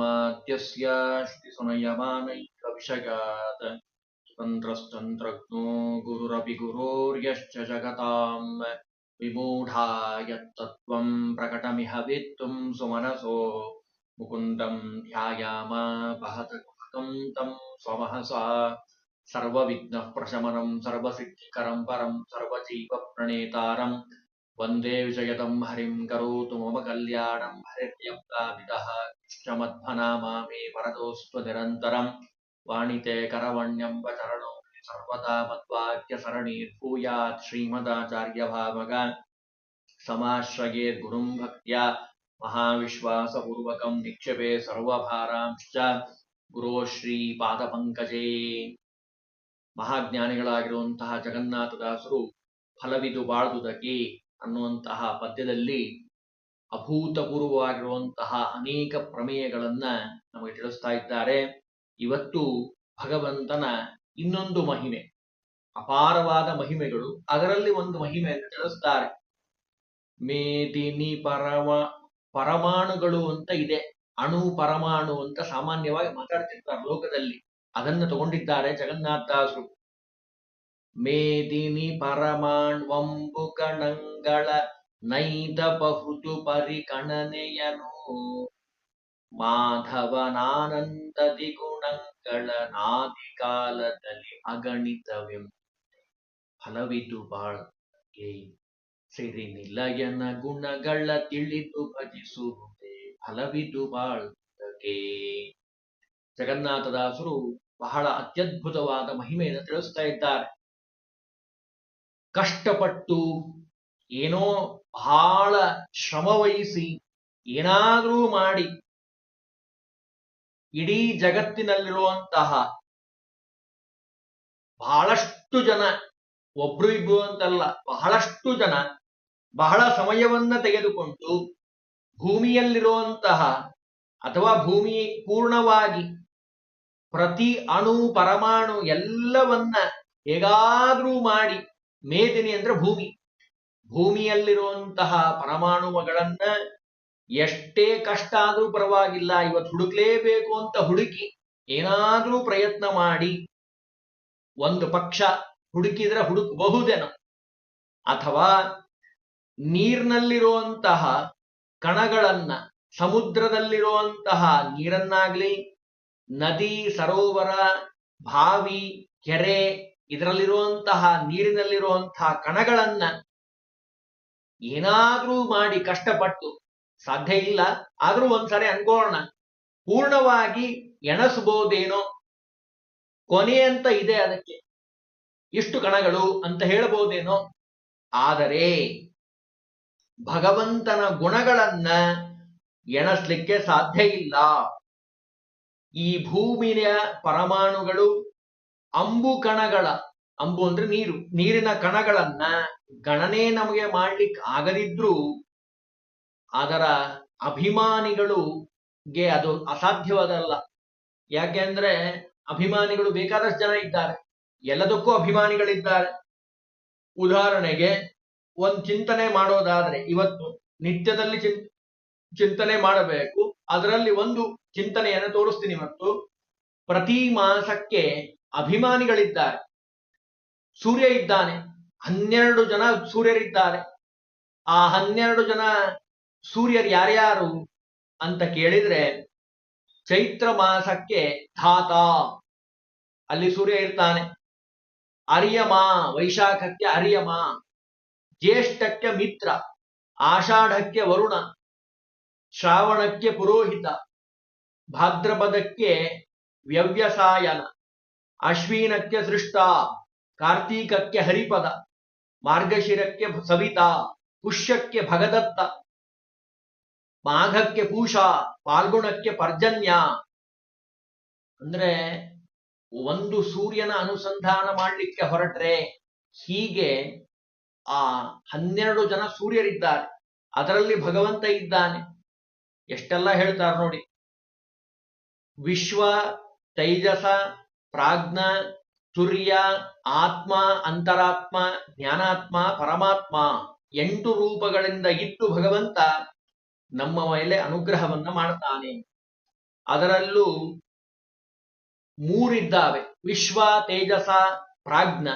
श्रुतिसुनयमानैरभिषगात् स्वतन्त्रस्तन्त्रज्ञो गुरुरपि गुरोर्यश्च जगताम् विमूढा यत्तत्त्वम् प्रकटमिह वित्तुम् सुमनसो। मुकुन्दम् ध्यायामापहत गुहकम् तम् स्वमहसा। सर्वविघ्नः प्रशमनम् सर्वसिद्धिकरम् परम् सर्वजीवप्रणेतारम् वन्दे विजयतं हरिं करोतु मम कल्याणं हरिर्यप्तापितः इष्टमध्वनामा मे वरदोऽस्तु निरन्तरं वाणिते करवण्यं वचरणो सर्वदा मद्वाक्यसरणीर्भूयात् श्रीमदाचार्यभावग समाश्रयेद्गुरुं भक्त्या महाविश्वासपूर्वकं निक्षेपे सर्वभारांश्च ಗುರೋ ಶ್ರೀ ಪಾದಪಂಕಜೇ ಮಹಾಜ್ಞಾನಿಗಳಾಗಿರುವಂತಹ ಜಗನ್ನಾಥದಾಸರು ಫಲವಿದು ಬಾಳುವುದಕ್ಕೆ ಅನ್ನುವಂತಹ ಪದ್ಯದಲ್ಲಿ ಅಭೂತಪೂರ್ವವಾಗಿರುವಂತಹ ಅನೇಕ ಪ್ರಮೇಯಗಳನ್ನ ನಮಗೆ ತಿಳಿಸ್ತಾ ಇದ್ದಾರೆ. ಇವತ್ತು ಭಗವಂತನ ಇನ್ನೊಂದು ಮಹಿಮೆ, ಅಪಾರವಾದ ಮಹಿಮೆಗಳು. ಅದರಲ್ಲಿ ಒಂದು ಮಹಿಮೆಯನ್ನು ತಿಳಿಸ್ತಾರೆ. ಮೇದಿನಿ ಪರಮ ಪರಮಾಣುಗಳು ಅಂತ ಇದೆ. ಅಣು ಪರಮಾಣು ಅಂತ ಸಾಮಾನ್ಯವಾಗಿ ಮಾತಾಡ್ತಿರ್ತಾರೆ ಲೋಕದಲ್ಲಿ. ಅದನ್ನು ತಗೊಂಡಿದ್ದಾರೆ ಜಗನ್ನಾಥದಾಸರು ಮೇದಿನಿ ಪರಮಾಣ್ವಂಬು ಕಣಂಗಳ ನೈದ ಬಹುತು ಪರಿಕಣನೆಯನು ಮಾಧವನಾನಂದದಿ ಗುಣಗಳ ನಾದಿ ಕಾಲದಲ್ಲಿ ಅಗಣಿತವೆಂ. ಫಲವಿದು ಬಾಳಕ್ಕೆ ಸಿರಿ ನಿಲಯನ ಗುಣಗಳ ತಿಳಿದು ಭಜಿಸುವುದೇ ಫಲವಿದು ಬಾಳುವುದಕ್ಕೆ ಜಗನ್ನಾಥದಾಸರು ಬಹಳ ಅತ್ಯದ್ಭುತವಾದ ಮಹಿಮೆಯನ್ನು ತಿಳಿಸ್ತಾ ಇದ್ದಾರೆ. ಕಷ್ಟಪಟ್ಟು ಏನೋ ಬಹಳ ಶ್ರಮವಹಿಸಿ ಏನಾದರೂ ಮಾಡಿ ಇಡೀ ಜಗತ್ತಿನಲ್ಲಿರುವಂತಹ ಬಹಳಷ್ಟು ಜನ, ಒಬ್ರು ಇಬ್ರು ಅಂತಲ್ಲ, ಬಹಳಷ್ಟು ಜನ ಬಹಳ ಸಮಯವನ್ನ ತೆಗೆದುಕೊಂಡು ಭೂಮಿಯಲ್ಲಿರುವಂತಹ ಅಥವಾ ಭೂಮಿ ಪೂರ್ಣವಾಗಿ ಪ್ರತಿ ಅಣು, ಪರಮಾಣು ಎಲ್ಲವನ್ನ ಹೇಗಾದ್ರೂ ಮಾಡಿ ಮೇದಿನಿ ಅಂದ್ರೆ ಭೂಮಿ. ಭೂಮಿಯಲ್ಲಿರುವಂತಹ ಪರಮಾಣುವಗಳನ್ನ ಎಷ್ಟೇ ಕಷ್ಟ ಆದರೂ ಪರವಾಗಿಲ್ಲ ಇವತ್ತು ಹುಡುಕ್ಲೇಬೇಕು ಅಂತ ಹುಡುಕಿ ಏನಾದ್ರೂ ಪ್ರಯತ್ನ ಮಾಡಿ ಒಂದು ಪಕ್ಷ ಹುಡುಕಿದ್ರೆ ಹುಡುಕಬಹುದೇನೋ. ಅಥವಾ ನೀರ್ನಲ್ಲಿರುವಂತಹ ಕಣಗಳನ್ನ, ಸಮುದ್ರದಲ್ಲಿರುವಂತಹ ನೀರನ್ನಾಗ್ಲಿ, ನದಿ, ಸರೋವರ, ಬಾವಿ, ಕೆರೆ ಇದರಲ್ಲಿರುವಂತಹ ನೀರಿನಲ್ಲಿರುವಂತಹ ಕಣಗಳನ್ನ ಏನಾದ್ರೂ ಮಾಡಿ ಕಷ್ಟಪಟ್ಟು, ಸಾಧ್ಯ ಇಲ್ಲ, ಆದ್ರೂ ಒಂದ್ಸರಿ ಅನ್ಕೋಣ, ಪೂರ್ಣವಾಗಿ ಎಣಸಬಹುದೇನೋ ಕೊನೆ ಅಂತ ಇದೆ ಅದಕ್ಕೆ. ಇಷ್ಟು ಕಣಗಳು ಅಂತ ಹೇಳಬಹುದೇನೋ? ಆದರೆ, ಭಗವಂತನ ಗುಣಗಳನ್ನ ಎಣಸ್ಲಿಕ್ಕೆ ಸಾಧ್ಯ ಇಲ್ಲ. ಈ ಭೂಮಿಯ ಪರಮಾಣುಗಳು ಅಂಬು ಕಣಗಳ, ಅಂಬು ಅಂದ್ರೆ ನೀರು, ನೀರಿನ ಕಣಗಳನ್ನ ಗಣನೆ ನಮಗೆ ಮಾಡ್ಲಿಕ್ಕೆ ಆಗದಿದ್ರೂ ಅದರ ಅಭಿಮಾನಿಗಳುಗೆ ಅದು ಅಸಾಧ್ಯವಾದಲ್ಲ. ಯಾಕೆಂದ್ರೆ ಅಭಿಮಾನಿಗಳು ಬೇಕಾದಷ್ಟು ಜನ ಇದ್ದಾರೆ. ಎಲ್ಲದಕ್ಕೂ ಅಭಿಮಾನಿಗಳಿದ್ದಾರೆ. ಉದಾಹರಣೆಗೆ ಒಂದ್ ಚಿಂತನೆ ಮಾಡೋದಾದ್ರೆ ಇವತ್ತು ನಿತ್ಯದಲ್ಲಿ ಚಿಂತನೆ ಮಾಡಬೇಕು. ಅದರಲ್ಲಿ ಒಂದು ಚಿಂತನೆಯನ್ನು ತೋರಿಸ್ತೀನಿ ಮತ್ತು ಪ್ರತಿ ಮಾಸಕ್ಕೆ ಅಭಿಮಾನಿಗಳಿದ್ದಾರೆ. ಸೂರ್ಯ ಇದ್ದಾನೆ. ಹನ್ನೆರಡು ಜನ ಸೂರ್ಯರಿದ್ದಾರೆ. ಆ ಹನ್ನೆರಡು ಜನ ಸೂರ್ಯರು ಯಾರ್ಯಾರು ಅಂತ ಕೇಳಿದ್ರೆ ಚೈತ್ರ ಮಾಸಕ್ಕೆ ಧಾತ. ಅಲ್ಲಿ ಸೂರ್ಯ ಇರ್ತಾನೆ. ಅರಿಯಮ, ವೈಶಾಖಕ್ಕೆ ಅರಿಯಮ, ಜ್ಯೇಷ್ಠಕ್ಕೆ ಮಿತ್ರ, ಆಷಾಢಕ್ಕೆ ವರುಣ, ಶ್ರಾವಣಕ್ಕೆ ಪುರೋಹಿತ, ಭಾದ್ರಪದಕ್ಕೆ ವ್ಯವ್ಯಸಾಯನ. ಅಶ್ವೀನಕ್ಕೆ ಸೃಷ್ಟ, ಕಾರ್ತೀಕಕ್ಕೆ ಹರಿಪದ, ಮಾರ್ಗಶಿರಕ್ಕೆ ಸವಿತಾ, ಪುಷ್ಯಕ್ಕೆ ಭಗದತ್ತ, ಮಾಘಕ್ಕೆ ಪೂಷ, ಪಾಲ್ಗುಣಕ್ಕೆ ಪರ್ಜನ್ಯ. ಅಂದ್ರೆ ಒಂದು ಸೂರ್ಯನ ಅನುಸಂಧಾನ ಮಾಡಲಿಕ್ಕೆ ಹೊರಟ್ರೆ ಹೀಗೆ ಆ ಹನ್ನೆರಡು ಜನ ಸೂರ್ಯರಿದ್ದಾರೆ. ಅದರಲ್ಲಿ ಭಗವಂತ ಇದ್ದಾನೆ. ಎಷ್ಟೆಲ್ಲ ಹೇಳ್ತಾರೆ ನೋಡಿ. ವಿಶ್ವ ತೈಜಸ ಪ್ರಾಜ್ಞ, ತುರ್ಯ, ಆತ್ಮ, ಅಂತರಾತ್ಮ, ಜ್ಞಾನಾತ್ಮ, ಪರಮಾತ್ಮ ಎಂಟು ರೂಪಗಳಿಂದ ಇಟ್ಟು ಭಗವಂತ ನಮ್ಮ ಮೇಲೆ ಅನುಗ್ರಹವನ್ನ ಮಾಡ್ತಾನೆ. ಅದರಲ್ಲೂ ಮೂರಿದ್ದಾವೆ. ವಿಶ್ವ, ತೇಜಸ, ಪ್ರಾಜ್ಞ,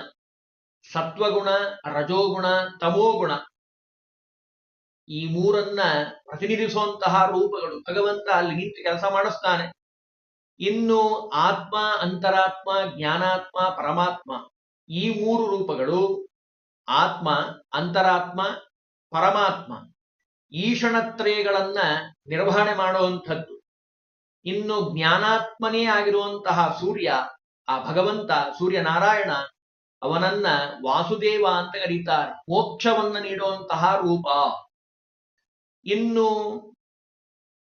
ಸತ್ವಗುಣ, ರಜೋಗುಣ, ತಮೋಗುಣ. ಈ ಮೂರನ್ನ ಪ್ರತಿನಿಧಿಸುವಂತಹ ರೂಪಗಳು ಭಗವಂತ ಅಲ್ಲಿ ನಿಂತು ಕೆಲಸ ಮಾಡಿಸ್ತಾನೆ. ಇನ್ನು ಆತ್ಮ, ಅಂತರಾತ್ಮ, ಜ್ಞಾನಾತ್ಮ, ಪರಮಾತ್ಮ ಈ ಮೂರು ರೂಪಗಳು ಆತ್ಮ, ಅಂತರಾತ್ಮ, ಪರಮಾತ್ಮ ಈಶಣತ್ರಯಗಳನ್ನ ನಿರ್ವಹಣೆ ಮಾಡುವಂಥದ್ದು. ಇನ್ನು ಜ್ಞಾನಾತ್ಮನೇ ಆಗಿರುವಂತಹ ಸೂರ್ಯ, ಆ ಭಗವಂತ ಸೂರ್ಯನಾರಾಯಣ ಅವನನ್ನ ವಾಸುದೇವ ಅಂತ ಕರೀತಾರೆ. ಮೋಕ್ಷವನ್ನ ನೀಡುವಂತಹ ರೂಪ. ಇನ್ನು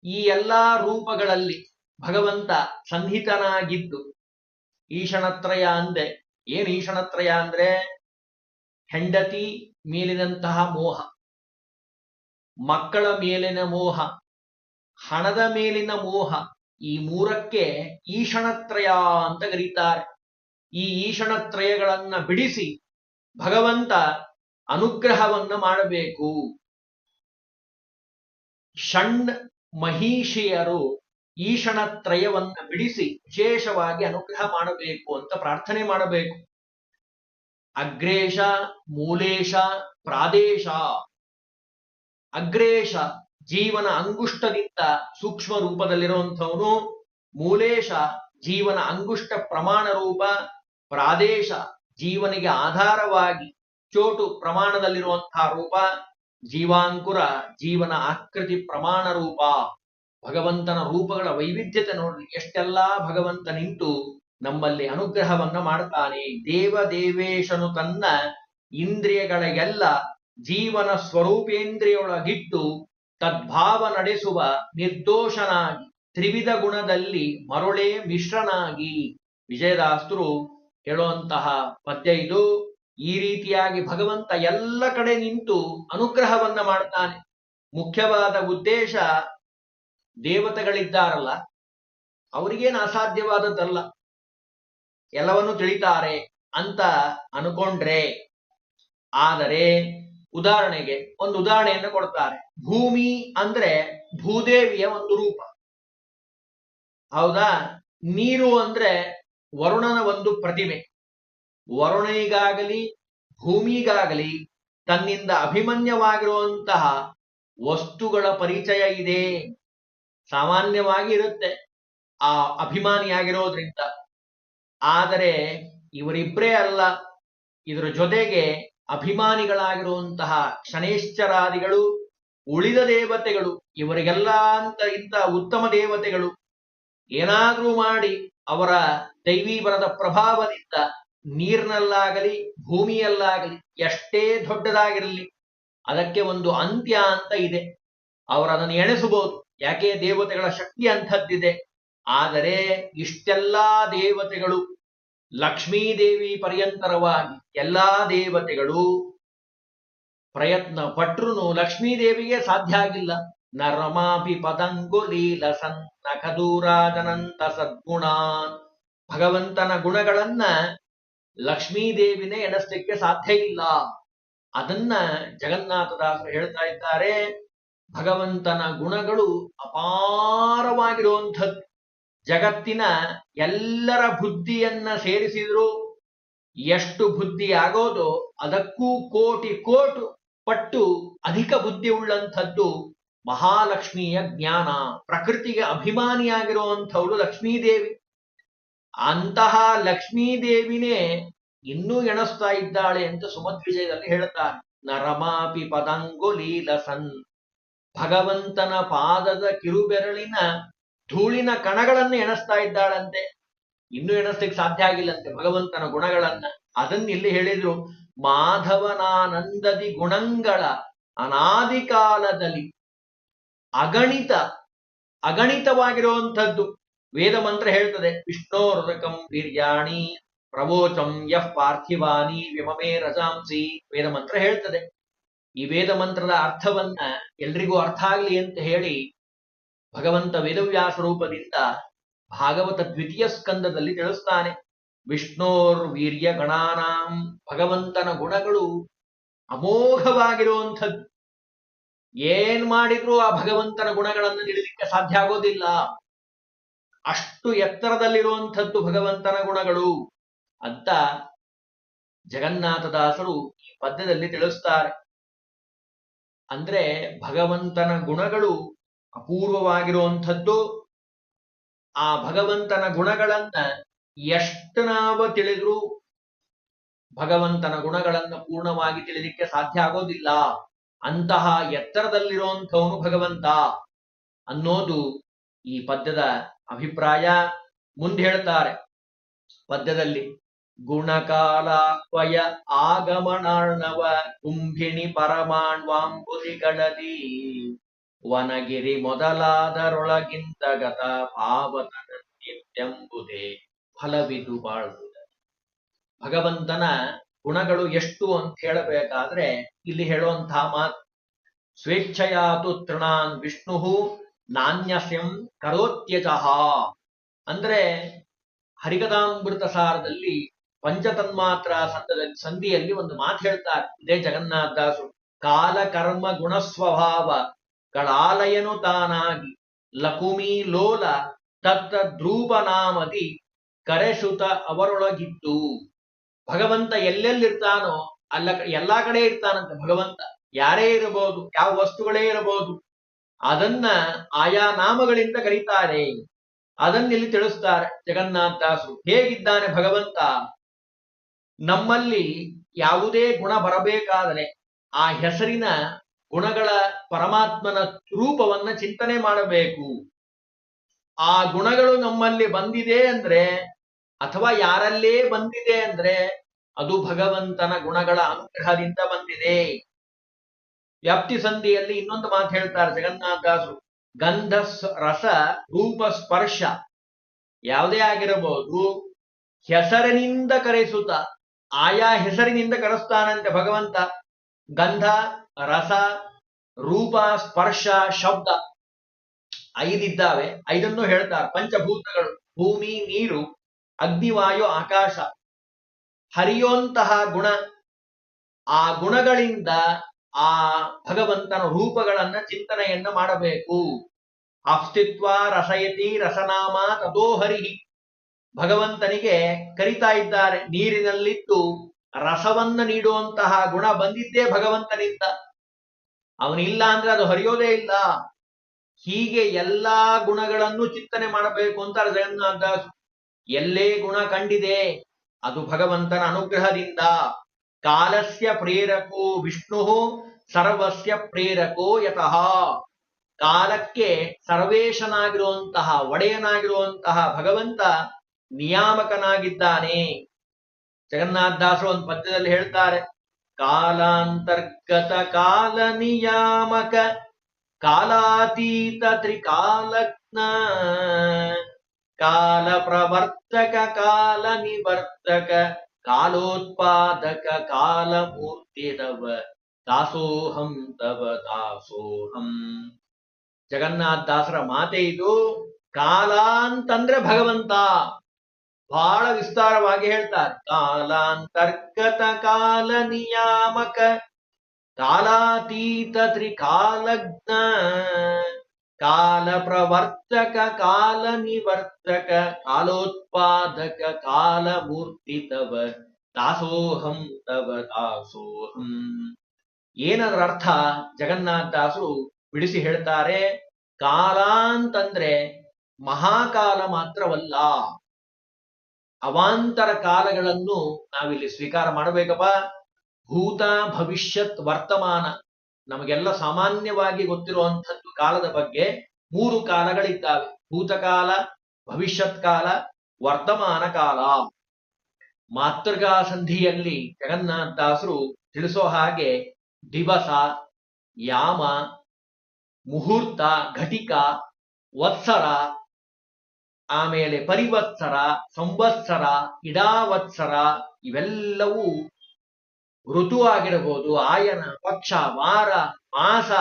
ಈ ಎಲ್ಲಾ ರೂಪಗಳಲ್ಲಿ ಭಗವಂತ ಸನ್ನಿಹಿತನಾಗಿದ್ದು ಈಶಣತ್ರಯ ಅಂದೆ. ಏನು ಈಶಣತ್ರಯ ಅಂದ್ರೆ? ಹೆಂಡತಿ ಮೇಲಿನಂತಹ ಮೋಹ. ಮಕ್ಕಳ ಮೇಲಿನ ಮೋಹ. ಹಣದ ಮೇಲಿನ ಮೋಹ. ಈ ಮೂರಕ್ಕೆ ಈಶಣತ್ರಯ ಅಂತ ಕರೀತಾರೆ. ಈ ಈಶಣತ್ರಯಗಳನ್ನ ಬಿಡಿಸಿ ಭಗವಂತ ಅನುಗ್ರಹವನ್ನ ಮಾಡಬೇಕು. ಷಣ್ ಮಹಿಷಿಯರು ಈಶಣತ್ರಯವನ್ನ ಬಿಡಿಸಿ ವಿಶೇಷವಾಗಿ ಅನುಗ್ರಹ ಮಾಡಬೇಕು ಅಂತ ಪ್ರಾರ್ಥನೆ ಮಾಡಬೇಕು. ಅಗ್ರೇಶ ಮೂಲೇಶ ಪ್ರಾದೇಶ. ಅಗ್ರೇಶ ಜೀವನ ಅಂಗುಷ್ಟದಿಂದ ಸೂಕ್ಷ್ಮ ರೂಪದಲ್ಲಿರುವಂಥವನು. ಮೂಲೇಶ ಜೀವನ ಅಂಗುಷ್ಟ ಪ್ರಮಾಣ ರೂಪ. ಪ್ರಾದೇಶ ಜೀವನಿಗೆ ಆಧಾರವಾಗಿ ಚೋಟು ಪ್ರಮಾಣದಲ್ಲಿರುವಂತಹ ರೂಪ. ಜೀವಾಂಕುರ ಜೀವನ ಆಕೃತಿ ಪ್ರಮಾಣ ರೂಪ. ಭಗವಂತನ ರೂಪಗಳ ವೈವಿಧ್ಯತೆ ನೋಡ್ರಿ, ಎಷ್ಟೆಲ್ಲಾ ಭಗವಂತ ನಿಂತು ನಮ್ಮಲ್ಲಿ ಅನುಗ್ರಹವನ್ನ ಮಾಡ್ತಾನೆ. ದೇವ ದೇವೇಶನು ತನ್ನ ಇಂದ್ರಿಯಗಳಿಗೆಲ್ಲ ಜೀವನ ಸ್ವರೂಪೇಂದ್ರಿಯೊಳಗಿಟ್ಟು ತದ್ಭಾವ ನಡೆಸುವ ನಿರ್ದೋಷನಾಗಿ, ತ್ರಿವಿಧ ಗುಣದಲ್ಲಿ ಮರುಳೇ ಮಿಶ್ರನಾಗಿ. ವಿಜಯದಾಸ್ತರು ಹೇಳುವಂತಹ ಪದ್ಯ ಇದು. ಈ ರೀತಿಯಾಗಿ ಭಗವಂತ ಎಲ್ಲ ಕಡೆ ನಿಂತು ಅನುಗ್ರಹವನ್ನ ಮಾಡ್ತಾನೆ. ಮುಖ್ಯವಾದ ಉದ್ದೇಶ ದೇವತೆಗಳಿದ್ದಾರಲ್ಲ, ಅವರಿಗೇನು ಅಸಾಧ್ಯವಾದದ್ದಲ್ಲ? ಎಲ್ಲವನ್ನೂ ತಿಳಿತಾರೆ ಅಂತ ಅನ್ಕೊಂಡ್ರೆ, ಆದರೆ ಉದಾಹರಣೆಗೆ ಒಂದು ಉದಾಹರಣೆಯನ್ನು ಕೊಡ್ತಾರೆ. ಭೂಮಿ ಅಂದ್ರೆ ಭೂದೇವಿಯ ಒಂದು ರೂಪ. ಹೌದಾ? ನೀರು ಅಂದ್ರೆ ವರುಣನ ಒಂದು ಪ್ರತಿಮೆ. ವರುಣನಿಗಾಗಲಿ, ಭೂಮಿಗಾಗಲಿ ತನ್ನಿಂದ ಅಭಿಮನ್ಯವಾಗಿರುವಂತಹ ವಸ್ತುಗಳ ಪರಿಚಯ ಇದೆ. ಸಾಮಾನ್ಯವಾಗಿ ಇರುತ್ತೆ ಆ ಅಭಿಮಾನಿಯಾಗಿರೋದ್ರಿಂದ. ಆದರೆ ಇವರಿಬ್ಬರೇ ಅಲ್ಲ. ಇದರ ಜೊತೆಗೆ ಅಭಿಮಾನಿಗಳಾಗಿರುವಂತಹ ಶನೇಶ್ಚರಾದಿಗಳು, ಉಳಿದ ದೇವತೆಗಳು ಇವರಿಗೆಲ್ಲ ಅಂತ ಇಂಥ ಉತ್ತಮ ದೇವತೆಗಳು, ಏನಾದ್ರೂ ಮಾಡಿ ಅವರ ದೈವಿ ಬರದ ಪ್ರಭಾವದಿಂದ ನೀರಿನಲ್ಲಾಗಲಿ, ಭೂಮಿಯಲ್ಲಾಗಲಿ, ಎಷ್ಟೇ ದೊಡ್ಡದಾಗಿರಲಿ, ಅದಕ್ಕೆ ಒಂದು ಅಂತ್ಯ ಅಂತ ಇದೆ. ಅವರದನ್ನು ಎಣಿಸಬಹುದು. ಯಾಕೆ ದೇವತೆಗಳ ಶಕ್ತಿ ಅಂಥದ್ದಿದೆ? ಆದರೆ ಇಷ್ಟೆಲ್ಲಾ ದೇವತೆಗಳು ಲಕ್ಷ್ಮೀದೇವಿ ಪರ್ಯಂತರವಾಗಿ ಎಲ್ಲಾ ದೇವತೆಗಳು ಪ್ರಯತ್ನ ಪಟ್ರು ಲಕ್ಷ್ಮೀದೇವಿಗೆ ಸಾಧ್ಯ ಆಗಿಲ್ಲ. ನರಮಾಪಿ ಪದಂಗುಲೀಲ ಸನ್ನ ಕದೂರಾದನಂತ ಸದ್ಗುಣಾನ್ ಭಗವಂತನ ಗುಣಗಳನ್ನ ಲಕ್ಷ್ಮೀದೇವಿನೇ ಎಣಸ್ಲಿಕ್ಕೆ ಸಾಧ್ಯ ಇಲ್ಲ. ಅದನ್ನ ಜಗನ್ನಾಥದಾಸರು ಹೇಳ್ತಾ ಇದ್ದಾರೆ ಭಗವಂತನ ಗುಣಗಳು ಅಪಾರವಾಗಿರುವಂಥದ್ದು. ಜಗತ್ತಿನ ಎಲ್ಲರ ಬುದ್ಧಿಯನ್ನ ಸೇರಿಸಿದ್ರು ಎಷ್ಟು ಬುದ್ಧಿ ಆಗೋದೋ ಅದಕ್ಕೂ ಕೋಟಿ ಕೋಟು ಪಟ್ಟು ಅಧಿಕ ಬುದ್ಧಿ ಉಳ್ಳಂಥದ್ದು ಮಹಾಲಕ್ಷ್ಮಿಯ ಜ್ಞಾನ, ಪ್ರಕೃತಿಗೆ ಅಭಿಮಾನಿಯಾಗಿರುವಂಥವಳು ಲಕ್ಷ್ಮೀದೇವಿ. ಅಂತಹ ಲಕ್ಷ್ಮೀದೇವಿನೇ ಇನ್ನೂ ಎಣಸ್ತಾ ಇದ್ದಾಳೆ ಅಂತ ಸುಮಧ್ವಿಜಯದಲ್ಲಿ ಹೇಳುತ್ತಾರೆ ನರಮಾಪಿ ಪದಂಗು ಸನ್ ಭಗವಂತನ ಪಾದದ ಕಿರುಬೆರಳಿನ ಧೂಳಿನ ಕಣಗಳನ್ನು ಎಣಿಸ್ತಾ ಇದ್ದಾಳಂತೆ. ಇನ್ನೂ ಎಣಿಸ್ಲಿಕ್ಕೆ ಸಾಧ್ಯ ಆಗಿಲ್ಲಂತೆ ಭಗವಂತನ ಗುಣಗಳನ್ನ. ಅದನ್ನ ಇಲ್ಲಿ ಹೇಳಿದ್ರು, ಮಾಧವನಾನಂದದಿ ಗುಣಂಗಳ ಅನಾದಿ ಕಾಲದಲ್ಲಿ ಅಗಣಿತ, ಅಗಣಿತವಾಗಿರುವಂಥದ್ದು. ವೇದ ಮಂತ್ರ ಹೇಳ್ತದೆ ವಿಷ್ಣೋರ್ರಕಂ ವೀರ್ಯಾಣಿ ಪ್ರವೋಚಂ ಯಃ ಪಾರ್ಥಿವಾನಿ ವಿಮಮೇ ರಜಾಂಸಿ. ವೇದ ಮಂತ್ರ ಹೇಳ್ತದೆ. ಈ ವೇದ ಮಂತ್ರದ ಅರ್ಥವನ್ನ ಎಲ್ರಿಗೂ ಅರ್ಥ ಆಗ್ಲಿ ಅಂತ ಹೇಳಿ ಭಗವಂತ ವೇದವ್ಯಾಸ ರೂಪದಿಂದ ಭಾಗವತ ದ್ವಿತೀಯ ಸ್ಕಂದದಲ್ಲಿ ತಿಳಿಸ್ತಾನೆ. ವಿಷ್ಣೋರ್ ವೀರ್ಯ ಗಣಾನಾಂ ಭಗವಂತನ ಗುಣಗಳು ಅಮೋಘವಾಗಿರುವಂಥದ್ದು. ಏನ್ ಮಾಡಿದ್ರೂ ಆ ಭಗವಂತನ ಗುಣಗಳನ್ನು ತಿಳಿಲಿಕ್ಕೆ ಸಾಧ್ಯ ಆಗೋದಿಲ್ಲ. ಅಷ್ಟು ಎತ್ತರದಲ್ಲಿರುವಂಥದ್ದು ಭಗವಂತನ ಗುಣಗಳು ಅಂತ ಜಗನ್ನಾಥದಾಸರು ಈ ಪದ್ಯದಲ್ಲಿ ತಿಳಿಸ್ತಾರೆ. ಅಂದ್ರೆ ಭಗವಂತನ ಗುಣಗಳು ಅಪೂರ್ವವಾಗಿರುವಂಥದ್ದು. ಆ ಭಗವಂತನ ಗುಣಗಳನ್ನ ಎಷ್ಟು ನಾವು ತಿಳಿದ್ರು ಭಗವಂತನ ಗುಣಗಳನ್ನ ಪೂರ್ಣವಾಗಿ ತಿಳಿಲಿಕ್ಕೆ ಸಾಧ್ಯ ಆಗೋದಿಲ್ಲ. ಅಂತಹ ಎತ್ತರದಲ್ಲಿರುವಂಥವನು ಭಗವಂತ ಅನ್ನೋದು ಈ ಪದ್ಯದ ಅಭಿಪ್ರಾಯ. ಮುಂದೆ ಹೇಳ್ತಾರೆ ಪದ್ಯದಲ್ಲಿ. ಗುಣಕಾಲಾಕ್ವಯ ಆಗಮನಾರ್ಣವ ಕುಂಭಿಣಿ ಪರಮಾಣ್ವಾಂಬುದಿಗಳದಿ. ವನಗಿರಿ ಮೊದಲಾದರೊಳಗಿಂತ ಗತ ಪಾವತನ ನಿತ್ಯಂಬುದೇ ಫಲವಿದು ಬಾಳುವುದ. ಭಗವಂತನ ಗುಣಗಳು ಎಷ್ಟು ಅಂತ ಹೇಳಬೇಕಾದ್ರೆ ಇಲ್ಲಿ ಹೇಳುವಂತಹ ಮಾತು, ಸ್ವೇಚ್ಛಯಾತು ತೃಣಾನ್ ವಿಷ್ಣು ನಾಣ್ಯಸ್ಯಂ ಕರೋತ್ಯಜಃ. ಅಂದ್ರೆ ಹರಿಕಥಾಮೃತ ಸಾರದಲ್ಲಿ ಪಂಚತನ್ಮಾತ್ರ ಸಂದದಲ್ಲಿ ಸಂಧಿಯಲ್ಲಿ ಒಂದು ಮಾತು ಹೇಳ್ತಾರೆ. ಇದೇ ಜಗನ್ನಾಥದಾಸು ಕಾಲ ಕರ್ಮ ಗುಣ ಸ್ವಭಾವ ಗಳಾಲಯನು ತಾನಾಗಿ, ಲಕುಮಿ ಲೋಲ ತತ್ತ ಧ್ರುವ ಕರೆಶುತ ಅವರೊಳಗಿದ್ದು. ಭಗವಂತ ಎಲ್ಲೆಲ್ಲಿರ್ತಾನೋ ಅಲ್ಲ ಎಲ್ಲಾ ಕಡೆ ಇರ್ತಾನಂತೆ ಭಗವಂತ. ಯಾರೇ ಇರಬಹುದು, ಯಾವ ವಸ್ತುಗಳೇ ಇರಬಹುದು, ಅದನ್ನ ಆಯಾ ನಾಮಗಳಿಂದ ಕರೀತಾರೆ. ಅದನ್ನಿಲ್ಲಿ ತಿಳಿಸ್ತಾರೆ ಜಗನ್ನಾಥದಾಸರು ಹೇಗಿದ್ದಾನೆ ಭಗವಂತ? ನಮ್ಮಲ್ಲಿ ಯಾವುದೇ ಗುಣ ಬರಬೇಕಾದರೆ ಆ ಹೆಸರಿನ ಗುಣಗಳ ಪರಮಾತ್ಮನ ರೂಪವನ್ನ ಚಿಂತನೆ ಮಾಡಬೇಕು. ಆ ಗುಣಗಳು ನಮ್ಮಲ್ಲಿ ಬಂದಿದೆ ಅಂದ್ರೆ ಅಥವಾ ಯಾರಲ್ಲೇ ಬಂದಿದೆ ಅಂದ್ರೆ ಅದು ಭಗವಂತನ ಗುಣಗಳ ಅನುಗ್ರಹದಿಂದ ಬಂದಿದೆ. ವ್ಯಾಪ್ತಿ ಸಂಧಿಯಲ್ಲಿ ಇನ್ನೊಂದು ಮಾತು ಹೇಳ್ತಾರೆ ಜಗನ್ನಾಥಾಸು ಗಂಧ ರಸ, ರೂಪ, ಸ್ಪರ್ಶ ಯಾವುದೇ ಆಗಿರಬಹುದು. ಹೆಸರಿನಿಂದ ಕರೆಸುತ್ತ ಆಯಾ ಹೆಸರಿನಿಂದ ಕರೆಸ್ತಾನಂತೆ ಭಗವಂತ. ಗಂಧ, ರಸ, ರೂಪ, ಸ್ಪರ್ಶ, ಶಬ್ದ ಐದಿದ್ದಾವೆ. ಐದನ್ನು ಹೇಳ್ತಾರೆ. ಪಂಚಭೂತಗಳು. ಭೂಮಿ, ನೀರು, ಅಗ್ನಿವಾಯು, ಆಕಾಶ. ಹರಿಯೋಂತಹ ಗುಣ, ಆ ಗುಣಗಳಿಂದ ಆ ಭಗವಂತನ ರೂಪಗಳನ್ನ ಚಿಂತನೆಯನ್ನ ಮಾಡಬೇಕು. ಅಸ್ತಿತ್ವ ರಸಯತಿ ರಸನಾಮ ತಥೋ ಭಗವಂತನಿಗೆ ಕರಿತಾ ಇದ್ದಾರೆ ನೀರಿನಲ್ಲಿದ್ದು ರಸವನ್ನ ನೀಡುವಂತಹ ಗುಣ ಬಂದಿದ್ದೇ ಭಗವಂತನಿಂದ. ಅವನಿಲ್ಲ ಅಂದ್ರೆ ಅದು ಹರಿಯೋದೇ ಇಲ್ಲ. ಹೀಗೆ ಎಲ್ಲಾ ಗುಣಗಳನ್ನು ಚಿಂತನೆ ಮಾಡಬೇಕು ಅಂತಾರೆ ಜಗನ್ನಾಥದಾಸ್ ಎಲ್ಲೇ ಗುಣ ಕಂಡಿದೆ, ಅದು ಭಗವಂತನ ಅನುಗ್ರಹದಿಂದ. ಕಾಲಸ್ಯ ಪ್ರೇರಕೋ ವಿಷ್ಣು ಸರ್ವಸ್ಯ ಪ್ರೇರಕೋ ಯತಃ. ಕಾಲಕ್ಕೆ ಸರ್ವೇಶನಾಗಿರುವಂತಹ, ಒಡೆಯನಾಗಿರುವಂತಹ ಭಗವಂತ ನಿಯಾಮಕನಾಗಿದ್ದಾನೆ. ಜಗನ್ನಾಥದಾಸರು ಒಂದು ಪದ್ಯದಲ್ಲಿ ಹೇಳ್ತಾರೆ, ಕಾಲಾಂತರ್ಗತ ಕಾಲ ನಿಯಾಮಕ, ಕಾಲಾತೀತ ತ್ರಿಕಾಲಜ್ಞ ಕಾಲ ಪ್ರವರ್ತಕ ಕಾಲ ನಿವರ್ತಕ ಕಾಲೋತ್ಪಾದಕ ಕಾಲ ಮೂರ್ತಿರವ ದಾಸೋಹಂ ತವ ದಾಸೋಹಂ. ಜಗನ್ನಾಥ ದಾಸರ ಮಾತೆ ಇದು ಕಾಲ ಅಂತಂದ್ರೆ ಭಗವಂತ ಬಹಳ ವಿಸ್ತಾರವಾಗಿ ಹೇಳ್ತಾರೆ. ಕಾಲಾಂತರ್ಗತ ಕಾಲ ನಿಯಾಮಕ, ಕಾಲಾತೀತ ತ್ರಿಕಾಲಜ್ಞ ಕಾಲ ಪ್ರವರ್ತಕ, ಕಾಲ ನಿವರ್ತಕ, ಕಾಲೋತ್ಪಾದಕ, ಕಾಲ ಮೂರ್ತಿ ತವ ದಾಸೋಹಂ ತವ, ದಾಸೋಹಂ. ಏನದರ ಅರ್ಥ ಜಗನ್ನಾಥ ದಾಸರು ಬಿಡಿಸಿ ಹೇಳ್ತಾರೆ, ಕಾಲಾಂತಂದ್ರೆ ಮಹಾಕಾಲ ಮಾತ್ರವಲ್ಲ. ಅವಾಂತರ ಕಾಲಗಳನ್ನು ನಾವಿಲ್ಲಿ ಸ್ವೀಕಾರ ಮಾಡಬೇಕಪ್ಪ. ಭೂತ, ಭವಿಷ್ಯತ್, ವರ್ತಮಾನ ನಮಗೆಲ್ಲ ಸಾಮಾನ್ಯವಾಗಿ ಗೊತ್ತಿರುವಂಥದ್ದು ಕಾಲದ ಬಗ್ಗೆ ಮೂರು ಕಾಲಗಳಿದ್ದಾವೆ. ಭೂತಕಾಲ, ಭವಿಷ್ಯತ್ ಕಾಲ, ವರ್ತಮಾನ ಕಾಲ. ಮಾತೃಗಾ ಸಂಧಿಯಲ್ಲಿ ಜಗನ್ನಾಥ ದಾಸರು ತಿಳಿಸೋ ಹಾಗೆ ದಿವಸ, ಯಾಮ, ಮುಹೂರ್ತ, ಘಟಿಕ ವತ್ಸರ ಆಮೇಲೆ ಪರಿವತ್ಸರ, ಸಂವತ್ಸರ, ಇಡಾವತ್ಸರ ಇವೆಲ್ಲವೂ ಋತು ಆಗಿರಬಹುದು. ಆಯನ, ಪಕ್ಷ, ವಾರ, ಮಾಸ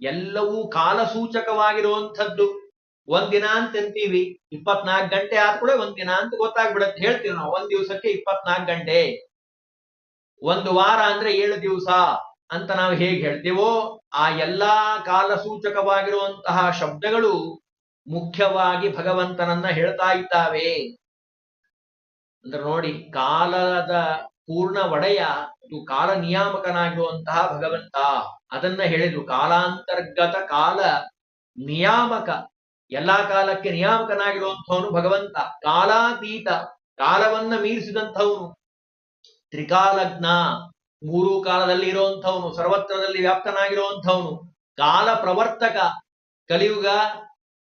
ಎಲ್ಲವೂ ಕಾಲಸೂಚಕವಾಗಿರುವಂಥದ್ದು. ಒಂದಿನ ಅಂತ ಅಂತೀವಿ, ಇಪ್ಪತ್ನಾಲ್ಕು ಗಂಟೆ ಆದ ಕೂಡ ಒಂದಿನ ಅಂತ ಗೊತ್ತಾಗ್ಬಿಡತ್ತೆ. ಹೇಳ್ತೀವಿ ನಾವು, ಒಂದ್ ದಿವಸಕ್ಕೆ ಇಪ್ಪತ್ನಾಲ್ಕು ಗಂಟೆ. ಒಂದು ವಾರ ಅಂದ್ರೆ ಏಳು ದಿವಸ ಅಂತ ನಾವು ಹೇಗೆ ಹೇಳ್ತೀವೋ, ಆ ಎಲ್ಲಾ ಕಾಲಸೂಚಕವಾಗಿರುವಂತಹ ಶಬ್ದಗಳು ಮುಖ್ಯವಾಗಿ ಭಗವಂತನನ್ನ ಹೇಳ್ತಾ ಇದ್ದಾವೆ. ಅಂದ್ರೆ ನೋಡಿ, ಕಾಲದ ಪೂರ್ಣ ಒಡೆಯ, ಇದು ಕಾಲ ನಿಯಾಮಕನಾಗಿರುವಂತಹ ಭಗವಂತ. ಅದನ್ನ ಹೇಳಿದ್ರು. ಕಾಲಾಂತರ್ಗತ ಕಾಲ ನಿಯಾಮಕ. ಎಲ್ಲಾ ಕಾಲಕ್ಕೆ ನಿಯಾಮಕನಾಗಿರುವಂಥವನು ಭಗವಂತ. ಕಾಲಾತೀತ, ಕಾಲವನ್ನ ಮೀರಿಸಿದಂಥವನು. ತ್ರಿಕಾಲಜ್ಞ, ಮೂರು ಕಾಲದಲ್ಲಿ ಇರುವಂಥವನು, ಸರ್ವತ್ರದಲ್ಲಿ ವ್ಯಾಪ್ತನಾಗಿರುವಂಥವನು. ಕಾಲ ಪ್ರವರ್ತಕ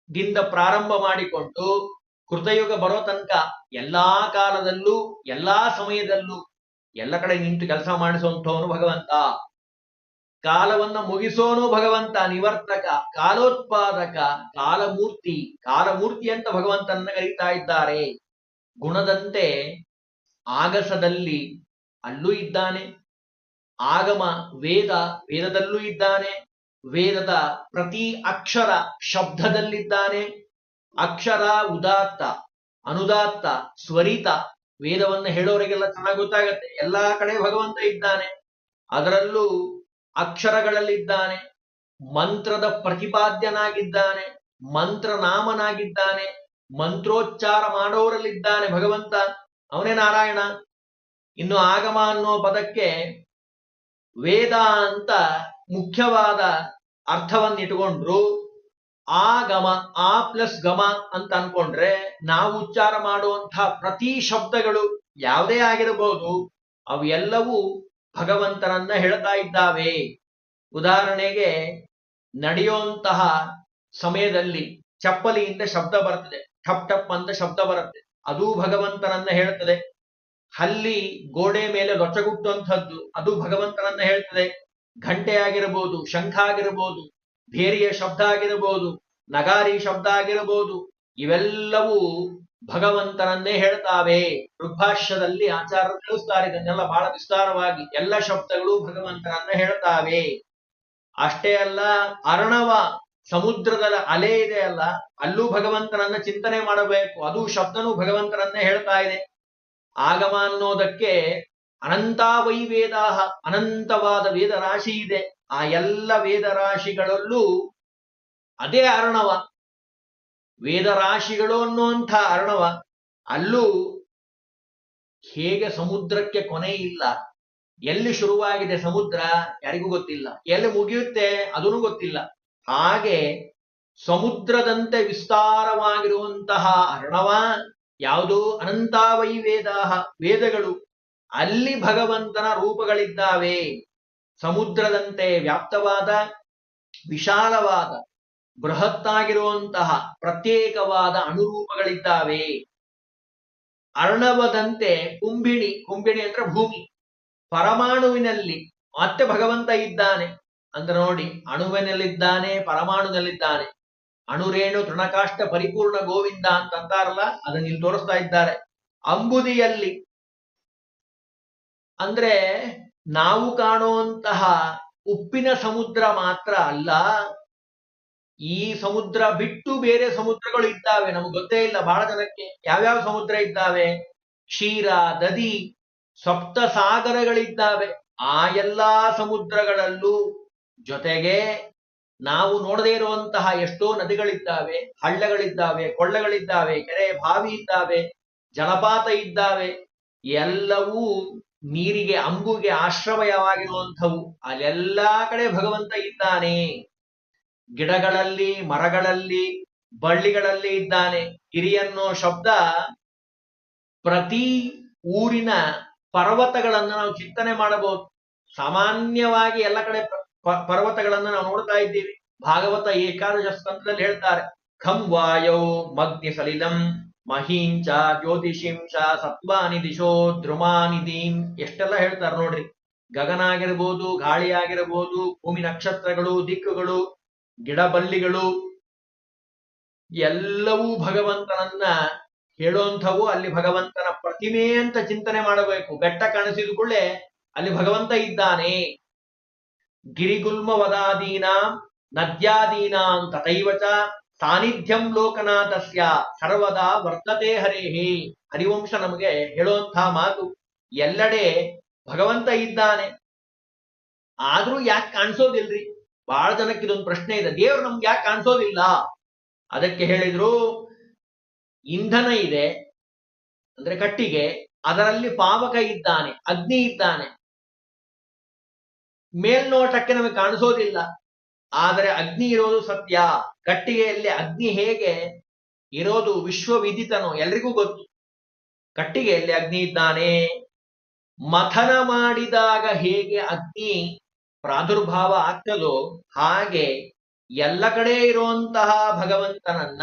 ಕಲಿಯುಗದಿಂದ ಪ್ರಾರಂಭ ಮಾಡಿಕೊಂಡು ಕೃತಯುಗ ಬರೋ ತನಕ ಎಲ್ಲಾ ಕಾಲದಲ್ಲೂ, ಎಲ್ಲಾ ಸಮಯದಲ್ಲೂ ಎಲ್ಲ ಕಡೆ ನಿಂತು ಕೆಲಸ ಮಾಡಿಸುವಂಥವನು ಭಗವಂತ. ಕಾಲವನ್ನ ಮುಗಿಸೋನು ಭಗವಂತ, ನಿವರ್ತಕ, ಕಾಲೋತ್ಪಾದಕ, ಕಾಲಮೂರ್ತಿ ಕಾಲಮೂರ್ತಿ ಅಂತ ಭಗವಂತನ ಕರೀತಾ ಇದ್ದಾರೆ. ಗುಣದಂತೆ ಆಗಸದಲ್ಲಿ ಅಲ್ಲೂ ಇದ್ದಾನೆ. ಆಗಮ ವೇದ, ವೇದದಲ್ಲೂ ಇದ್ದಾನೆ. ವೇದದ ಪ್ರತಿ ಅಕ್ಷರ ಶಬ್ದದಲ್ಲಿದ್ದಾನೆ. ಅಕ್ಷರ ಉದಾತ್ತ, ಅನುದಾತ್ತ, ಸ್ವರಿತ ವೇದವನ್ನು ಹೇಳೋರಿಗೆಲ್ಲ ಚೆನ್ನಾಗಿ ಗೊತ್ತಾಗತ್ತೆ. ಎಲ್ಲಾ ಕಡೆ ಭಗವಂತ ಇದ್ದಾನೆ. ಅದರಲ್ಲೂ ಅಕ್ಷರಗಳಲ್ಲಿದ್ದಾನೆ. ಮಂತ್ರದ ಪ್ರತಿಪಾದ್ಯನಾಗಿದ್ದಾನೆ. ಮಂತ್ರನಾಮನಾಗಿದ್ದಾನೆ. ಮಂತ್ರೋಚ್ಚಾರ ಮಾಡೋರಲ್ಲಿದ್ದಾನೆ ಭಗವಂತ. ಅವನೇ ನಾರಾಯಣ. ಇನ್ನು ಆಗಮ ಅನ್ನೋ ಪದಕ್ಕೆ ವೇದ ಅಂತ ಮುಖ್ಯವಾದ ಅರ್ಥವನ್ನಿಟ್ಕೊಂಡ್ರು ಆ ಗಮ, ಆ ಪ್ಲಸ್ ಗಮ ಅಂತ ಅನ್ಕೊಂಡ್ರೆ ನಾವು ಉಚ್ಚಾರ ಮಾಡುವಂತಹ ಪ್ರತಿ ಶಬ್ದಗಳು ಯಾವುದೇ ಆಗಿರಬಹುದು ಅವೆಲ್ಲವೂ ಭಗವಂತನನ್ನ ಹೇಳ್ತಾ ಇದ್ದಾವೆ. ಉದಾಹರಣೆಗೆ ನಡೆಯುವಂತಹ ಸಮಯದಲ್ಲಿ ಚಪ್ಪಲಿಯಿಂದ ಶಬ್ದ ಬರ್ತದೆ, ಠಪ್ ಠಪ್ ಅಂತ ಶಬ್ದ ಬರುತ್ತೆ, ಅದು ಭಗವಂತನನ್ನ ಹೇಳ್ತದೆ. ಹಲ್ಲಿ ಗೋಡೆ ಮೇಲೆ ರೊಚ್ಚಗುಟ್ಟುವಂಥದ್ದು ಅದು ಭಗವಂತನನ್ನ ಹೇಳ್ತದೆ. ಘಂಟೆ ಆಗಿರಬಹುದು ಶಂಖ ಆಗಿರಬಹುದು ಭೇರಿಯ ಶಬ್ದ ಆಗಿರಬಹುದು ನಗಾರಿ ಶಬ್ದ ಆಗಿರಬಹುದು ಇವೆಲ್ಲವೂ ಭಗವಂತನನ್ನೇ ಹೇಳ್ತಾವೆ. ಋಗ್ಭಾಷ್ಯದಲ್ಲಿ ಆಚಾರ್ಯರು ತಿಳಿಸ್ತಾರೆ, ಇದನ್ನೆಲ್ಲ ಬಹಳ ವಿಸ್ತಾರವಾಗಿ. ಎಲ್ಲ ಶಬ್ದಗಳು ಭಗವಂತನನ್ನ ಹೇಳ್ತಾವೆ. ಅಷ್ಟೇ ಅಲ್ಲ, ಅರಣವ ಸಮುದ್ರದ ಅಲೆ ಇದೆ ಅಲ್ಲ, ಅಲ್ಲೂ ಭಗವಂತನನ್ನ ಚಿಂತನೆ ಮಾಡಬೇಕು. ಅದು ಶಬ್ದನೂ ಭಗವಂತನನ್ನೇ ಹೇಳ್ತಾ ಇದೆ. ಆಗಮ ಅನ್ನೋದಕ್ಕೆ ಅನಂತ ವೈ ವೇದಾಹ ಅನಂತವಾದ ವೇದ ರಾಶಿ ಇದೆ. ಆ ಎಲ್ಲ ವೇದ ರಾಶಿಗಳಲ್ಲೂ ಅದೇ ಅರ್ಣವ. ವೇದ ರಾಶಿಗಳು ಅನ್ನುವಂಥ ಅರ್ಣವ ಅಲ್ಲೂ ಹೇಗೆ ಸಮುದ್ರಕ್ಕೆ ಕೊನೆ ಇಲ್ಲ. ಎಲ್ಲಿ ಶುರುವಾಗಿದೆ ಸಮುದ್ರ ಯಾರಿಗೂ ಗೊತ್ತಿಲ್ಲ. ಎಲ್ಲಿ ಮುಗಿಯುತ್ತೆ ಅದೂ ಗೊತ್ತಿಲ್ಲ. ಹಾಗೆ ಸಮುದ್ರದಂತೆ ವಿಸ್ತಾರವಾಗಿರುವಂತಹ ಅರ್ಣವ ಯಾವುದು? ಅನಂತಾವೈ ವೇದ ವೇದಗಳು. ಅಲ್ಲಿ ಭಗವಂತನ ರೂಪಗಳಿದ್ದಾವೆ. ಸಮುದ್ರದಂತೆ ವ್ಯಾಪ್ತವಾದ, ವಿಶಾಲವಾದ, ಬೃಹತ್ತಾಗಿರುವಂತಹ ಪ್ರತ್ಯೇಕವಾದ ಅನುರೂಪಗಳಿದ್ದಾವೆ. ಅರ್ಣವದಂತೆ ಕುಂಬಿಣಿ ಕುಂಬಿಣಿ ಅಂದ್ರೆ ಭೂಮಿ. ಪರಮಾಣುವಿನಲ್ಲಿ ಮತ್ತೆ ಭಗವಂತ ಇದ್ದಾನೆ. ಅಂದ್ರೆ ನೋಡಿ, ಅಣುವಿನಲ್ಲಿದ್ದಾನೆ, ಪರಮಾಣುನಲ್ಲಿದ್ದಾನೆ. ಅಣುರೇಣು ತೃಣಕಾಷ್ಟ ಪರಿಪೂರ್ಣ ಗೋವಿಂದ ಅಂತಂತಾರಲ್ಲ, ಅದನ್ನ ಇಲ್ಲಿ ತೋರಿಸ್ತಾ ಇದ್ದಾರೆ. ಅಂಬುದಿಯಲ್ಲಿ ಅಂದ್ರೆ ನಾವು ಕಾಣುವಂತಹ ಉಪ್ಪಿನ ಸಮುದ್ರ ಮಾತ್ರ ಅಲ್ಲ, ಈ ಸಮುದ್ರ ಬಿಟ್ಟು ಬೇರೆ ಸಮುದ್ರಗಳು ಇದ್ದಾವೆ. ನಮ್ಗೆ ಗೊತ್ತೇ ಇಲ್ಲ, ಬಹಳ ಜನಕ್ಕೆ ಯಾವ್ಯಾವ ಸಮುದ್ರ ಇದ್ದಾವೆ? ಕ್ಷೀರ, ನದಿ, ಸಪ್ತ ಸಾಗರಗಳಿದ್ದಾವೆ. ಆ ಎಲ್ಲಾ ಸಮುದ್ರಗಳಲ್ಲೂ ಜೊತೆಗೆ ನಾವು ನೋಡದೇ ಇರುವಂತಹ ಎಷ್ಟೋ ನದಿಗಳಿದ್ದಾವೆ, ಹಳ್ಳಗಳಿದ್ದಾವೆ, ಕೊಳ್ಳಗಳಿದ್ದಾವೆ, ಕೆರೆ ಬಾವಿ ಇದ್ದಾವೆ, ಜಲಪಾತ ಇದ್ದಾವೆ. ಎಲ್ಲವೂ ನೀರಿಗೆ ಅಂಬುಗೆ ಆಶ್ರಮಯವಾಗಿರುವಂಥವು. ಅಲ್ಲೆಲ್ಲಾ ಕಡೆ ಭಗವಂತ ಇದ್ದಾನೆ. ಗಿಡಗಳಲ್ಲಿ, ಮರಗಳಲ್ಲಿ, ಬಳ್ಳಿಗಳಲ್ಲಿ ಇದ್ದಾನೆ. ಗಿರಿಯನ್ನೋ ಶಬ್ದ ಪ್ರತಿ ಊರಿನ ಪರ್ವತಗಳನ್ನು ನಾವು ಚಿಂತನೆ ಮಾಡಬಹುದು. ಸಾಮಾನ್ಯವಾಗಿ ಎಲ್ಲ ಕಡೆ ಪರ್ವತಗಳನ್ನು ನಾವು ನೋಡ್ತಾ ಇದ್ದೀವಿ. ಭಾಗವತ ಏಕಾದಶ ಸ್ಕಂದದಲ್ಲಿ ಹೇಳ್ತಾರೆ. ಖಂ ವಾಯೋ ಮಗ್ನಿ ಸಲಿಲಂ ಮಹೀಂಚ ಜ್ಯೋತಿಷಿಂಶ ಸತ್ವಾನಿ ದಿಶೋ ಧ್ರುಮಾನಿ ಎಷ್ಟೆಲ್ಲ ಹೇಳ್ತಾರೆ ನೋಡ್ರಿ. ಗಗನ ಆಗಿರ್ಬೋದು ಗಾಳಿ ಆಗಿರಬಹುದು ಭೂಮಿ ನಕ್ಷತ್ರಗಳು, ದಿಕ್ಕುಗಳು ಗಿಡಬಳ್ಳಿಗಳು ಎಲ್ಲವೂ ಭಗವಂತನನ್ನ ಹೇಳೋಂಥವು ಅಲ್ಲಿ ಭಗವಂತನ ಪ್ರತಿಮೆ ಅಂತ ಚಿಂತನೆ ಮಾಡಬೇಕು. ಬೆಟ್ಟ ಕಾಣಿಸಿದ ಕೂಡಲೇ ಅಲ್ಲಿ ಭಗವಂತ ಇದ್ದಾನೆ. ಗಿರಿಗುಲ್ಮ ವದಾದೀನಾಂ ನದ್ಯಾದೀನಾಂ ಅಂತ ಚ ಸಾನ್ನಿಧ್ಯಂ ಲೋಕನಾಥಸ್ಯ ಸರ್ವದಾ ವರ್ತತೆ ಹರೇಹಿ. ಹರಿವಂಶ ನಮಗೆ ಹೇಳುವಂತಹ ಮಾತು ಎಲ್ಲೆಡೆ ಭಗವಂತ ಇದ್ದಾನೆ. ಆದ್ರೂ ಯಾಕೆ ಕಾಣಿಸೋದಿಲ್ರಿ? ಬಹಳ ಜನಕ್ಕೆ ಇದೊಂದು ಪ್ರಶ್ನೆ ಇದೆ. ದೇವ್ರು ನಮ್ಗೆ ಯಾಕೆ ಕಾಣಿಸೋದಿಲ್ಲ? ಅದಕ್ಕೆ ಹೇಳಿದ್ರು, ಇಂಧನ ಇದೆ, ಅಂದ್ರೆ ಕಟ್ಟಿಗೆ, ಅದರಲ್ಲಿ ಪಾವಕ ಇದ್ದಾನೆ, ಅಗ್ನಿ ಇದ್ದಾನೆ. ಮೇಲ್ನೋಟಕ್ಕೆ ನಮಗೆ ಕಾಣಿಸೋದಿಲ್ಲ. ಆದರೆ ಅಗ್ನಿ ಇರೋದು ಸತ್ಯ. ಕಟ್ಟಿಗೆಯಲ್ಲಿ ಅಗ್ನಿ ಹೇಗೆ ಇರೋದು ವಿಶ್ವವಿದಿತನೋ ಎಲ್ರಿಗೂ ಗೊತ್ತು. ಕಟ್ಟಿಗೆಯಲ್ಲಿ ಅಗ್ನಿ ಇದ್ದಾನೆ. ಮಥನ ಮಾಡಿದಾಗ ಹೇಗೆ ಅಗ್ನಿ ಪ್ರಾದುರ್ಭಾವ ಆಗ್ತದೋ ಹಾಗೆ ಎಲ್ಲ ಕಡೆ ಇರುವಂತಹ ಭಗವಂತನನ್ನ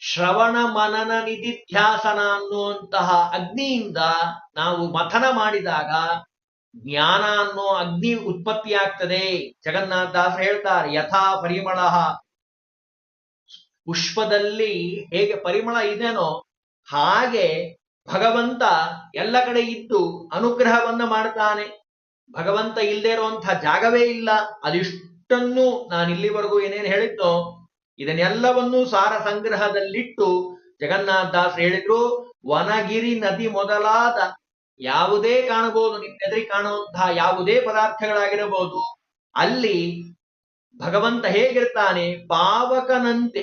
ಶ್ರವಣ ಮನನ ನಿಧಿಧ್ಯಾಸನ ಅನ್ನುವಂತಹ ಅಗ್ನಿಯಿಂದ ನಾವು ಮಥನ ಮಾಡಿದಾಗ ಜ್ಞಾನ ಅನ್ನೋ ಅಗ್ನಿ ಉತ್ಪತ್ತಿ ಆಗ್ತದೆ ಜಗನ್ನಾಥದಾಸ ಹೇಳ್ತಾರೆ, ಯಥಾ ಪರಿಮಳ. ಪುಷ್ಪದಲ್ಲಿ ಹೇಗೆ ಪರಿಮಳ ಇದೆನೋ ಹಾಗೆ ಭಗವಂತ ಎಲ್ಲ ಕಡೆ ಇದ್ದು ಅನುಗ್ರಹವನ್ನ ಮಾಡ್ತಾನೆ. ಭಗವಂತ ಇಲ್ಲದೆ ಇರುವಂತಹ ಜಾಗವೇ ಇಲ್ಲ. ಅದಿಷ್ಟನ್ನು ನಾನು ಇಲ್ಲಿವರೆಗೂ ಏನೇನು ಹೇಳಿದ್ನೋ ಇದನ್ನೆಲ್ಲವನ್ನೂ ಸಾರ ಸಂಗ್ರಹದಲ್ಲಿಟ್ಟು ಜಗನ್ನಾಥ ದಾಸ್ ಹೇಳಿದ್ರು. ವನಗಿರಿ ನದಿ ಮೊದಲಾದ ಯಾವುದೇ ಕಾಣಬಹುದು ನಿಮ್ಮೆದುರಿಗೆ ಕಾಣುವಂತಹ ಯಾವುದೇ ಪದಾರ್ಥಗಳಾಗಿರಬಹುದು, ಅಲ್ಲಿ ಭಗವಂತ ಹೇಗಿರ್ತಾನೆ? ಪಾವಕನಂತೆ,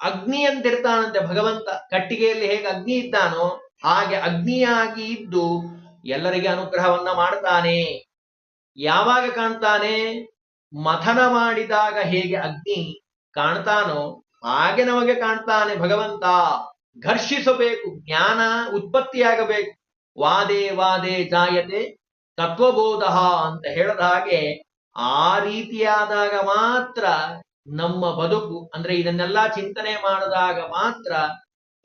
ಅಗ್ನಿಯಂತಿರ್ತಾನಂತೆ. ಭಗವಂತ ಕಟ್ಟಿಗೆಯಲ್ಲಿ ಹೇಗೆ ಅಗ್ನಿ ಇದ್ದಾನೋ, ಹಾಗೆ ಅಗ್ನಿಯಾಗಿ ಇದ್ದು ಎಲ್ಲರಿಗೆ ಅನುಗ್ರಹವನ್ನ ಮಾಡ್ತಾನೆ. ಯಾವಾಗ ಕಾಣ್ತಾನೆ? ಮಥನ ಮಾಡಿದಾಗ ಹೇಗೆ ಅಗ್ನಿ ಕಾಣ್ತಾನೋ, ಹಾಗೆ ನಮಗೆ ಕಾಣ್ತಾನೆ ಭಗವಂತ. ಘರ್ಷಿಸಬೇಕು, ಜ್ಞಾನ ಉತ್ಪತ್ತಿಯಾಗಬೇಕು. ವಾದೇ ವಾದೇ ಜಾಯತೆ ತತ್ವಬೋಧ ಅಂತ ಹೇಳದ ಹಾಗೆ ಆ ರೀತಿಯಾದಾಗ ಮಾತ್ರ ನಮ್ಮ ಬದುಕು, ಅಂದ್ರೆ ಇದನ್ನೆಲ್ಲ ಚಿಂತನೆ ಮಾಡಿದಾಗ ಮಾತ್ರ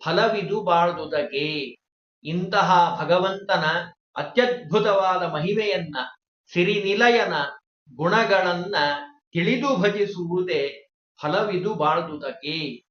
ಫಲವಿದು ಬಾಳ್ದುದಕ್ಕೆ. ಇಂತಹ ಭಗವಂತನ ಅತ್ಯದ್ಭುತವಾದ ಮಹಿಮೆಯನ್ನ, ಸಿರಿನಿಲಯನ ಗುಣಗಳನ್ನ ತಿಳಿದು ಭಜಿಸುವುದೇ ಫಲವಿದು ಬಾಳ್ದುದಕ್ಕೆ.